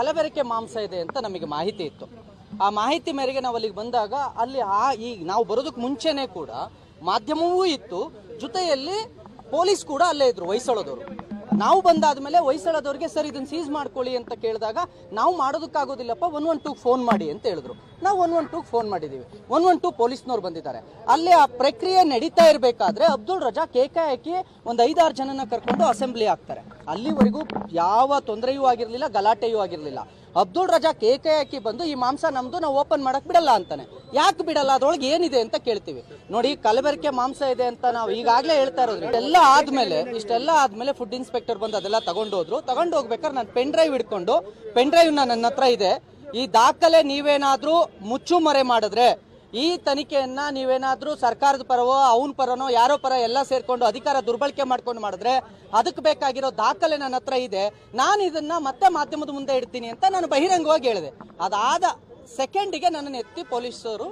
ಕಲಬೆರಕೆ ಮಾಂಸ ಇದೆ ಅಂತ ನಮಗೆ ಮಾಹಿತಿ ಇತ್ತು. ಆ ಮಾಹಿತಿ ಮೇರೆಗೆ ನಾವು ಅಲ್ಲಿಗೆ ಬಂದಾಗ ಅಲ್ಲಿ ಆ ಈ ನಾವು ಬರೋದಕ್ಕೆ ಮುಂಚೆನೇ ಕೂಡ ಮಾಧ್ಯಮವೂ ಇತ್ತು. ಜೊತೆಯಲ್ಲಿ ಪೊಲೀಸ್ ಕೂಡ ಅಲ್ಲೇ ಇದ್ರು, ಹೊಯ್ಸಳದವರು. ನಾವು ಬಂದಾದ್ಮೇಲೆ ಹೊಯ್ಸಳದವ್ರಿಗೆ, ಸರ್, ಇದನ್ನ ಸೀಸ್ ಮಾಡ್ಕೊಳ್ಳಿ ಅಂತ ಕೇಳಿದಾಗ, ನಾವು ಮಾಡೋದಕ್ಕಾಗೋದಿಲ್ಲಪ್ಪ ಒನ್ ಒನ್ ಟೂ ಫೋನ್ ಮಾಡಿ ಅಂತ ಹೇಳಿದ್ರು. ನಾವು ಒನ್ ಒನ್ ಟೂ ಫೋನ್ ಮಾಡಿದ್ದೀವಿ ಒನ್ ಒನ್ ಟೂ ಪೊಲೀಸ್ನವ್ರು ಬಂದಿದ್ದಾರೆ. ಅಲ್ಲಿ ಆ ಪ್ರಕ್ರಿಯೆ ನಡೀತಾ ಇರಬೇಕಾದ್ರೆ ಅಬ್ದುಲ್ ರಜಾ ಕೇಕೆ ಹಾಕಿ ಒಂದು ಐದಾರು ಜನನ ಕರ್ಕೊಂಡು ಅಸೆಂಬ್ಲಿ ಆಗ್ತಾರೆ ಅಲ್ಲಿವರೆಗೂ ಯಾವ ತೊಂದರೆಯೂ ಆಗಿರಲಿಲ್ಲ, ಗಲಾಟೆಯೂ ಆಗಿರಲಿಲ್ಲ. ಅಬ್ದುಲ್ ರಜಾ ಕೇಕೆ ಹಾಕಿ ಬಂದು, ಈ ಮಾಂಸ ನಮ್ದು, ನಾವು ಓಪನ್ ಮಾಡಕ್ ಬಿಡಲ್ಲ ಅಂತಾನೆ. ಯಾಕೆ ಬಿಡಲ್ಲ? ಅದ್ರೊಳಗೆ ಏನಿದೆ ಅಂತ ಕೇಳ್ತೀವಿ. ನೋಡಿ, ಕಲಬೆರಕೆ ಮಾಂಸ ಇದೆ ಅಂತ ನಾವು ಈಗಾಗಲೇ ಹೇಳ್ತಾ ಇರೋದು ಇಷ್ಟೆಲ್ಲ ಆದ್ಮೇಲೆ ಇಷ್ಟೆಲ್ಲ ಆದ್ಮೇಲೆ ಫುಡ್ ಇನ್ಸ್ಪೆಕ್ಟರ್ ಬಂದು ಅದೆಲ್ಲ ತಗೊಂಡು ಹೋದ್ರು ತಗೊಂಡು ಹೋಗ್ಬೇಕಾದ್ರೆ ನಾನು ಪೆನ್ ಡ್ರೈವ್ ಹಿಡ್ಕೊಂಡು ಪೆನ್ ಡ್ರೈವ್ ನನ್ನ ಹತ್ರ ಇದೆ. ಈ ದಾಖಲೆ ನೀವೇನಾದರೂ ಮುಚ್ಚುಮರೆ ಮಾಡಿದ್ರೆ ಈ ತನಿಖೆಯನ್ನ ನೀವೇನಾದ್ರೂ ಸರ್ಕಾರದ ಪರವೋ, ಅವನ ಪರನೋ, ಯಾರೋ ಪರ ಎಲ್ಲ ಸೇರ್ಕೊಂಡು ಅಧಿಕಾರ ದುರ್ಬಳಕೆ ಮಾಡ್ಕೊಂಡು ಮಾಡಿದ್ರೆ ಅದಕ್ಕೆ ಬೇಕಾಗಿರೋ ದಾಖಲೆ ನನ್ನ ಹತ್ರ ಇದೆ. ನಾನು ಇದನ್ನ ಮತ್ತೆ ಮಾಧ್ಯಮದ ಮುಂದೆ ಇಡ್ತೀನಿ ಅಂತ ನಾನು ಬಹಿರಂಗವಾಗಿ ಹೇಳಿದೆ. ಅದಾದ ಸೆಕೆಂಡಿಗೆ ನನ್ನನ್ನು ಎತ್ತಿ ಪೊಲೀಸರು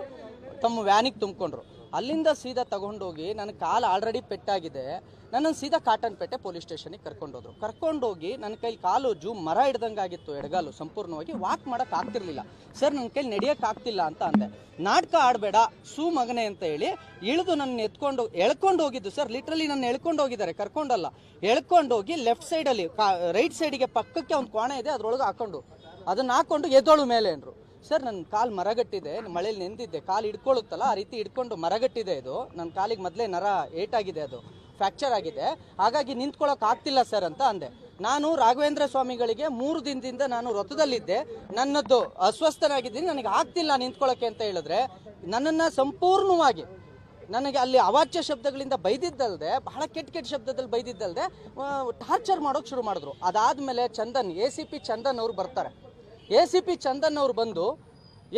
ತಮ್ಮ ವ್ಯಾನಿಗೆ ತುಂಬಿಕೊಂಡ್ರು. ಅಲ್ಲಿಂದ ಸೀದಾ ತಗೊಂಡೋಗಿ ನನ್ನ ಕಾಲು ಆಲ್ರೆಡಿ ಪೆಟ್ಟಾಗಿದೆ. ನನ್ನನ್ನು ಸೀದಾ ಕಾಟನ್ಪೇಟೆ ಪೊಲೀಸ್ ಸ್ಟೇಷನಿಗೆ ಕರ್ಕೊಂಡೋದ್ರು. ಕರ್ಕೊಂಡೋಗಿ ನನ್ನ ಕೈಲಿ ಕಾಲು ಜೂ ಮರ ಹಿಡ್ದಂಗಾಗಿತ್ತು ಎಡಗಾಲು ಸಂಪೂರ್ಣವಾಗಿ ವಾಕ್ ಮಾಡೋಕೆ ಆಗ್ತಿರ್ಲಿಲ್ಲ. ಸರ್, ನನ್ನ ಕೈಲಿ ನಡೆಯೋಕ್ಕಾಗ್ತಿಲ್ಲ ಅಂತ ಅಂದೆ. ನಾಟಕ ಆಡಬೇಡ, ಸೂ ಮಗನೆ ಅಂತ ಹೇಳಿ ಇಳಿದು ನನ್ನ ಎತ್ಕೊಂಡು ಎಳ್ಕೊಂಡು ಹೋಗಿದ್ದು ಸರ್ ಲಿಟ್ರಲಿ ನನ್ನ ಎಳ್ಕೊಂಡು ಹೋಗಿದ್ದಾರೆ ಕರ್ಕೊಂಡಲ್ಲ. ಎಳ್ಕೊಂಡೋಗಿ ಲೆಫ್ಟ್ ಸೈಡಲ್ಲಿ ರೈಟ್ ಸೈಡಿಗೆ ಪಕ್ಕಕ್ಕೆ ಒಂದು ಕೋಣೆ ಇದೆ, ಅದರೊಳಗೆ ಹಾಕೊಂಡು. ಅದನ್ನ ಹಾಕೊಂಡು ಎದ್ದೋಳು ಮೇಲೆ ಅಂದ್ರು. ಸರ್ ನನ್ನ ಕಾಲು ಮರಗಟ್ಟಿದೆ, ಮಳೇಲಿ ನೆಂದಿದ್ದೆ ಕಾಲು ಹಿಡ್ಕೊಳ್ಳುತ್ತಲ್ಲ ಆ ರೀತಿ ಹಿಡ್ಕೊಂಡು ಮರಗಟ್ಟಿದೆ ಇದು. ನನ್ನ ಕಾಲಿಗೆ ಮೊದಲೇ ನರ ಏಟಾಗಿದೆ ಅದು. ಫ್ರ್ಯಾಕ್ಚರ್ ಆಗಿದೆ. ಹಾಗಾಗಿ ನಿಂತ್ಕೊಳ್ಳೋಕೆ ಆಗ್ತಿಲ್ಲ ಸರ್ ಅಂತ ಅಂದೆ. ನಾನು ರಾಘವೇಂದ್ರ ಸ್ವಾಮಿಗಳಿಗೆ ಮೂರು ದಿನದಿಂದ ನಾನು ವ್ರತದಲ್ಲಿದ್ದೆ ನನ್ನದ್ದು ಅಸ್ವಸ್ಥನಾಗಿದ್ದೀನಿ. ನನಗೆ ಆಗ್ತಿಲ್ಲ ನಿಂತ್ಕೊಳ್ಳೋಕೆ ಅಂತ ಹೇಳಿದ್ರೆ, ನನ್ನನ್ನು ಸಂಪೂರ್ಣವಾಗಿ ನನಗೆ ಅಲ್ಲಿ ಅವಾಚ್ಯ ಶಬ್ದಗಳಿಂದ ಬೈದಿದ್ದಲ್ಲದೆ ಬಹಳ ಕೆಟ್ಟ ಕೆಟ್ಟ ಶಬ್ದದಲ್ಲಿ ಬೈದಿದ್ದಲ್ಲದೆ ಟಾರ್ಚರ್ ಮಾಡೋಕೆ ಶುರು ಮಾಡಿದ್ರು. ಅದಾದ್ಮೇಲೆ Chandan, A C P Chandan ಅವರು ಬರ್ತಾರೆ. ಎ ಸಿ ಪಿ ಚಂದನ್ ಅವ್ರು ಬಂದು,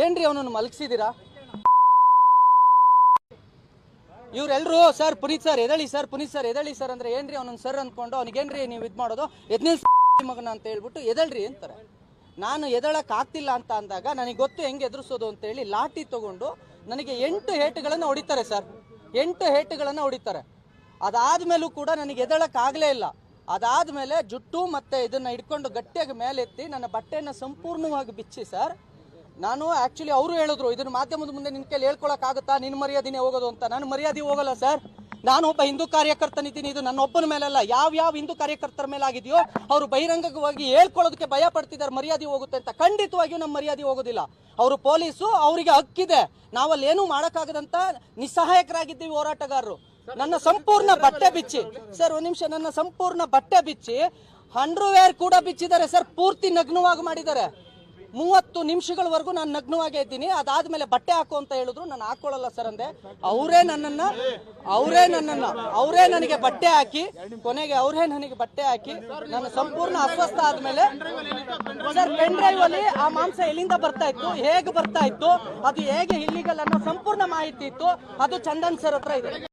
ಏನ್ರಿ ಅವನನ್ನು ಮಲಗಿಸಿದ್ದೀರಾ ಇವರೆಲ್ಲರೂ ಸರ್, ಪುನೀತ್ ಸರ್, ಎದಳಿ ಸರ್, ಪುನೀತ್ ಸರ್, ಎದಳಿ ಸರ್ ಅಂದ್ರೆ ಏನ್ರಿ ಅವನೊಂದು ಸರ್ ಅಂದ್ಕೊಂಡು ಅವನಿಗೇನ್ರಿ ನೀವು ಇದು ಮಾಡೋದು? ಎದ್ನಿಲ್ ಮಗನ ಅಂತ ಹೇಳ್ಬಿಟ್ಟು ಎದಳ್ರಿ ಅಂತಾರೆ. ನಾನು ಎದಳಕ್ಕೆ ಆಗ್ತಿಲ್ಲ ಅಂತ ಅಂದಾಗ, ನನಗೆ ಗೊತ್ತು ಹೆಂಗೆ ಎದುರಿಸೋದು ಅಂತ ಹೇಳಿ ಲಾಠಿ ತಗೊಂಡು ನನಗೆ ಎಂಟು ಹೇಟುಗಳನ್ನು ಹೊಡಿತಾರೆ, ಸರ್. ಎಂಟು ಹೇಟುಗಳನ್ನು ಹೊಡಿತಾರೆ. ಅದಾದ್ಮೇಲೂ ಕೂಡ ನನಗೆ ಎದಳಕ್ಕಾಗಲೇ ಆಗ್ಲೇ ಇಲ್ಲ ಅದಾದ್ಮೇಲೆ ಜುಟ್ಟು ಮತ್ತೆ ಇದನ್ನ ಹಿಡ್ಕೊಂಡು ಗಟ್ಟಿಯಾಗಿ ಮೇಲೆತ್ತಿ ನನ್ನ ಬಟ್ಟೆಯನ್ನು ಸಂಪೂರ್ಣವಾಗಿ ಬಿಚ್ಚಿ, ಸರ್. ನಾನು ಆಕ್ಚುಲಿ ಅವರು ಹೇಳಿದ್ರು, ಇದನ್ನ ಮಾಧ್ಯಮದ ಮುಂದೆ ನಿನ್ ಕೈಲಿ ಹೇಳ್ಕೊಳಕ್ ಆಗುತ್ತಾ ನಿನ್ ಮರ್ಯಾದಿನೇ ಹೋಗೋದು ಅಂತ. ನಾನು ಮರ್ಯಾದೆ ಹೋಗಲ್ಲ, ಸರ್. ನಾನು ಒಬ್ಬ ಹಿಂದೂ ಕಾರ್ಯಕರ್ತನಿದ್ದೀನಿ ಇದು ನನ್ನ ಒಬ್ಬನ ಮೇಲಲ್ಲ. ಯಾವ ಯಾವ ಹಿಂದೂ ಕಾರ್ಯಕರ್ತರ ಮೇಲೆ ಆಗಿದೆಯೋ ಅವರು ಬಹಿರಂಗವಾಗಿ ಹೇಳ್ಕೊಳ್ಳೋದಕ್ಕೆ ಭಯ ಪಡ್ತಿದ್ದಾರೆ, ಮರ್ಯಾದೆ ಹೋಗುತ್ತೆ ಅಂತ. ಖಂಡಿತವಾಗಿಯೂ ನಮ್ಮ ಮರ್ಯಾದೆ ಹೋಗೋದಿಲ್ಲ. ಅವರು ಪೊಲೀಸು, ಅವರಿಗೆ ಹಕ್ಕಿದೆ. ನಾವಲ್ಲಿ ಏನೂ ಮಾಡೋಕ್ಕಾಗದಂಥ ನಿಸ್ಸಹಾಯಕರಾಗಿದ್ದೀವಿ ಹೋರಾಟಗಾರರು. ನನ್ನ ಸಂಪೂರ್ಣ ಬಟ್ಟೆ ಬಿಚ್ಚಿ, ಸರ್ ಒಂದ್ ನಿಮಿಷ, ನನ್ನ ಸಂಪೂರ್ಣ ಬಟ್ಟೆ ಬಿಚ್ಚಿ, ಅಂಡರ್ವೇರ್ ಕೂಡ ಬಿಚ್ಚಿದ್ದಾರೆ, ಸರ್, ಪೂರ್ತಿ ನಗ್ನವಾಗಿ ಮಾಡಿದ್ದಾರೆ. ಮೂವತ್ತು ನಿಮಿಷಗಳವರೆಗೂ ನಾನು ನಗ್ನವಾಗೇ ಇದ್ದೀನಿ, ಅದಾದ್ಮೇಲೆ ಬಟ್ಟೆ ಹಾಕು ಅಂತ ಹೇಳಿದ್ರು, ನಾನು ಹಾಕೊಳ್ಳಲ್ಲ, ಸರ್, ಅಂದೆ. ಅವರೇ ನನ್ನನ್ನ ಅವರೇ ನನ್ನನ್ನ, ಅವರೇ ನನಗೆ ಬಟ್ಟೆ ಹಾಕಿ, ಕೊನೆಗೆ ಅವರೇ ನನಗೆ ಬಟ್ಟೆ ಹಾಕಿ, ನನ್ನ ಸಂಪೂರ್ಣ ಅಸ್ವಸ್ಥ ಆದ್ಮೇಲೆ, ಸರ್, ಪೆನ್ ಡ್ರೈವ್ ಅಲ್ಲಿ ಆ ಮಾಂಸ ಎಲ್ಲಿಂದ ಬರ್ತಾ ಇತ್ತು, ಹೇಗೆ ಬರ್ತಾ ಇತ್ತು, ಅದು ಹೇಗೆ ಇಲ್ಲಿಗಲ್ ಸಂಪೂರ್ಣ ಮಾಹಿತಿ ಇತ್ತು, ಅದು ಚಂದನ್ ಸರ್ ಹತ್ರ ಇದೆ.